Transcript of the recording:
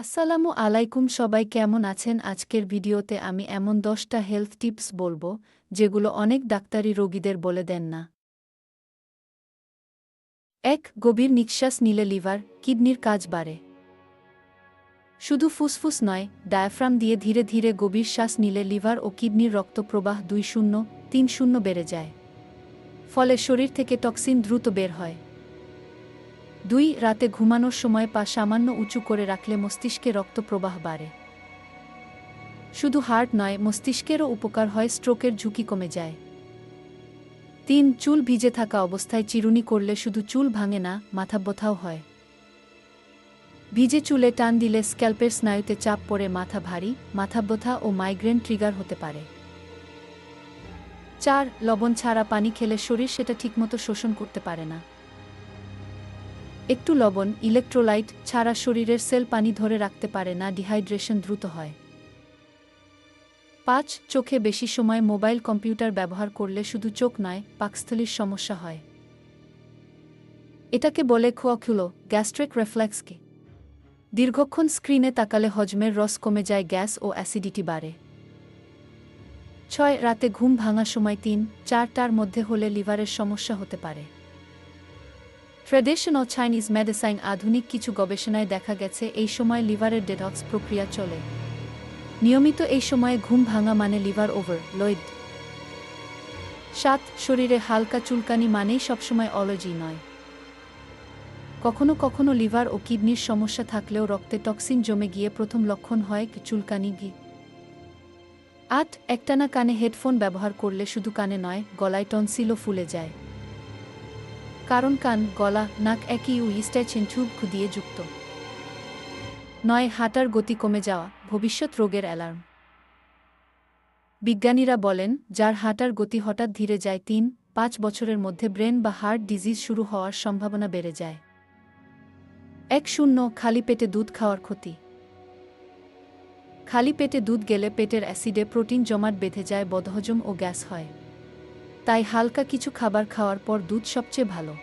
আসসালামু আলাইকুম সবাই, কেমন আছেন? আজকের ভিডিওতে আমি এমন দশটা হেলথ টিপস বলব, যেগুলো অনেক ডাক্তারি রোগীদের বলে দেন না। এক, গভীর নিঃশ্বাস নিলে লিভার, কিডনির কাজ বাড়ে। শুধু ফুসফুস নয়, ডায়াফ্রাম দিয়ে ধীরে ধীরে গভীর শ্বাস নিলে লিভার ও কিডনির রক্তপ্রবাহ দুই শূন্য, তিন শূন্য বেড়ে যায়। ফলে শরীর থেকে টক্সিন দ্রুত বের হয়। দুই রাতে ঘুমানোর সময় পা সামান্য উঁচু করে রাখলে মস্তিষ্কে রক্তপ্রবাহ বাড়ে। শুধু হার্ট নয়, মস্তিষ্কেরও উপকার হয়, স্ট্রোকের ঝুঁকি কমে যায়। তিন, চুল ভিজে থাকা অবস্থায় চিরুনি করলে শুধু চুল ভাঙে না, মাথা ব্যথাও হয়। ভিজে চুলে টান দিলে স্ক্যাল্পের স্নায়ুতে চাপ পড়ে মাথা ভারী, মাথা ব্যথা ও মাইগ্রেন ট্রিগার হতে পারে। চার, লবণ ছাড়া পানি খেলে শরীর সেটা ঠিকমতো শোষণ করতে পারে না। একটু লবণ ইলেকট্রোলাইট ছাড়া শরীরের সেল পানি ধরে রাখতে পারে না ডিহাইড্রেশন দ্রুত হয়। পাঁচ, চোখে বেশি সময় মোবাইল কম্পিউটার ব্যবহার করলে শুধু চোখ নয়, পাকস্থলীর সমস্যা হয়। এটাকে বলে খোয়াখুলো গ্যাস্ট্রিক রেফ্লেক্সকে দীর্ঘক্ষণ স্ক্রিনে তাকালে হজমের রস কমে যায়, গ্যাস ও অ্যাসিডিটি বাড়ে। ছয়, রাতে ঘুম ভাঙা সময় তিন, চারটার মধ্যে হলে লিভারের সমস্যা হতে পারে। ট্রেডিশনাল চাইনিজ মেডিসাইন আধুনিক কিছু গবেষণায় দেখা গেছে, এই সময় লিভারের ডেটক্স প্রক্রিয়া চলে। নিয়মিত এই সময়ে ঘুম ভাঙা মানে লিভার ওভার লয়েড সাত শরীরে হালকা চুলকানি মানেই সবসময় অলজি নয়। কখনো কখনো লিভার ও কিডনির সমস্যা থাকলেও রক্তে টক্সিন জমে গিয়ে প্রথম লক্ষণ হয় চুলকানি ঘি। আট, একটানা কানে হেডফোন ব্যবহার করলে শুধু কানে নয়, গলায় টনসিলও ফুলে যায়। কারণ কান, গলা, নাক একই উইস্ট্যাচেন ঠুব দিয়ে যুক্ত। নয়, হাঁটার গতি কমে যাওয়া, ভবিষ্যৎ রোগের অ্যালার্ম। বিজ্ঞানীরা বলেন, যার হাঁটার গতি হঠাৎ ধীরে যায় তিন, পাঁচ বছরের মধ্যে ব্রেন বা হার্ট ডিজিজ শুরু হওয়ার সম্ভাবনা বেড়ে যায়। এক, শূন্য, খালি পেটে দুধ খাওয়ার ক্ষতি। খালি পেটে দুধ গেলে পেটের অ্যাসিডে প্রোটিন জমাট বেঁধে যায়, বদহজম ও গ্যাস হয়। তাই হালকা কিছু খাবার খাওয়ার পর দুধ সবচেয়ে ভালো।